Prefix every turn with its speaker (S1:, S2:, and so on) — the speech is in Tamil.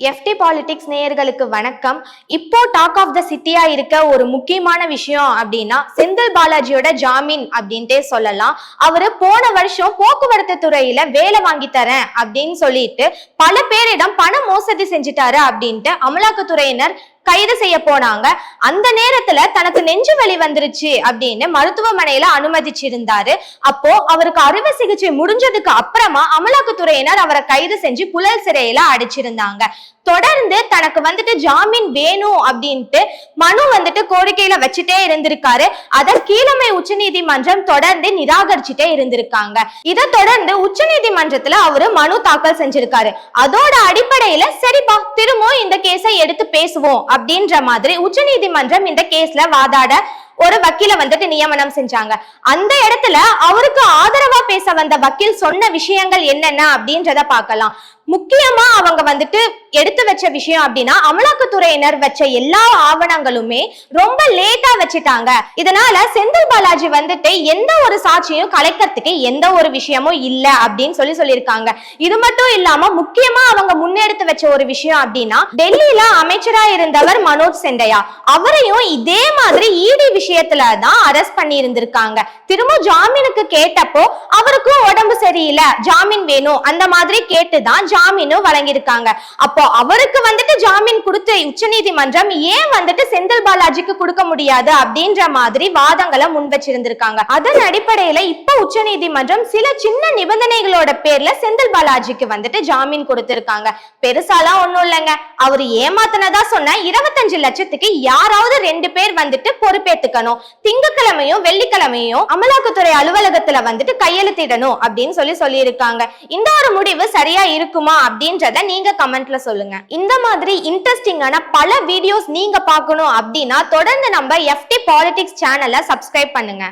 S1: எஃப்டி பாலிடிக்ஸ் நேயர்களுக்கு வணக்கம். இப்போ டாக் ஆஃப் த சிட்டியா இருக்க ஒரு முக்கியமான விஷயம் அப்படின்னா செந்தில் பாலாஜியோட ஜாமீன் அப்படின்ட்டே சொல்லலாம். அவரு போன வருஷம் போக்குவரத்து துறையில வேலை வாங்கி தரேன் அப்படின்னு சொல்லிட்டு பல பேரிடம் பண மோசடி செஞ்சுட்டாரு அப்படின்ட்டு அமலாக்கத்துறையினர் கைது செய்ய போனாங்க. அந்த நேரத்துல தனக்கு நெஞ்சு வலி வந்துருச்சு அப்படின்னு மருத்துவமனையில அனுமதிச்சிருந்தாரு. அப்போ அவருக்கு அறுவை சிகிச்சை முடிஞ்சதுக்கு அப்புறமா அமலாக்கத்துறையினர் அவரை கைது செஞ்சு புழல் சிறையில அடைச்சிருந்தாங்க. தொடர்ந்து தனக்கு வந்துட்டு ஜாமீன் வேணும் அப்படின்ட்டு மனு வந்துட்டு கோரிக்கையில வச்சுட்டே இருந்திருக்காரு. அதை கீழமை உச்சநீதிமன்றம் தொடர்ந்து நிராகரிச்சுட்டே இருந்திருக்காங்க. இதை தொடர்ந்து உச்சநீதிமன்றத்துல அவரு மனு தாக்கல் செஞ்சிருக்காரு. அதோட அடிப்படையில சரிப்பா திரும்பவும் இந்த கேஸை எடுத்து பேசுவோம் அப்படின்ற மாதிரி உச்சநீதிமன்றம் இந்த கேஸ்ல வாதாட ஒரு வக்கீல வந்துட்டு நியமனம் செஞ்சாங்க. அந்த இடத்துல அவருக்கு ஆதரவா பேச வந்த வக்கீல் சொன்ன விஷயங்கள் என்னென்ன அப்படின்றத பார்க்கலாம். முக்கியமா அவங்க வந்துட்டு எடுத்து வச்ச விஷயம் அப்படின்னா அமலாக்கத்துறையினர் வச்ச எல்லா ஆவணங்களுமே ரொம்ப லேட்டா வச்சுட்டாங்க. இதனால செந்தில் பாலாஜி வந்துட்டு எந்த ஒரு சாட்சியும் கலைக்கிறதுக்கு எந்த ஒரு விஷயமும் இல்ல அப்படின்னு சொல்லி சொல்லியிருக்காங்க. இது மட்டும் இல்லாம முக்கியமா அவங்க முன்னெடுத்து வச்ச ஒரு விஷயம் அப்படின்னா டெல்லியில அமைச்சரா இருந்தவர் மனோஜ் செண்டையா. அவரையும் இதே மாதிரி இடி விஷயத்துல தான் அரெஸ்ட் பண்ணி இருந்திருக்காங்க திரும்ப ஜாமீனுக்கு கேட்டப்போ அவருக்கும் உடம்பு சரியில்லை. ஜாமீன் வேணும். அந்த மாதிரி கேட்டுதான் ஜாமீனும் வழங்கியிருக்காங்க. அப்போ அவருக்கு வந்துட்டு ஜாமீன் கொடுத்த உச்சநீதிமன்றம் ஏன் வந்துட்டு செந்தில் பாலாஜிக்கு கொடுக்க முடியாது அப்படின்ற மாதிரி வாதங்களை முன் வச்சிருந்திருக்காங்க. அதன் அடிப்படையில இப்ப உச்சநீதிமன்றம் சில சின்ன நிபந்தனைகளோட பேர்ல செந்தில் பாலாஜிக்கு வந்துட்டு ஜாமீன் கொடுத்திருக்காங்க. பெருசாலாம் ஒண்ணும் இல்லைங்க. அவர் ஏமாத்தினதா சொன்ன இருபத்தஞ்சு லட்சத்துக்கு யாராவது ரெண்டு பேர் வந்துட்டு பொறுப்பேத்துக்கணும். திங்கக்கிழமையும் வெள்ளிக்கிழமையும் அமலாக்கத்துறை அலுவலகத்துல வந்துட்டு கையெழுத்திடணும் அப்படின்னு சொல்லி சொல்லியிருக்காங்க. இந்த ஒரு முடிவு சரியா இருக்கும்? இருக்குமா அப்படின்றத நீங்க கமெண்ட்ல சொல்லுங்க. இந்த மாதிரி இன்ட்ரெஸ்டிங்கான பல வீடியோஸ் நீங்க பார்க்கணும் அப்படின்னா தொடர்ந்து நம்ம எஃப்டி பாலிடிக்ஸ் சேனலை சப்ஸ்கிரைப் பண்ணுங்க.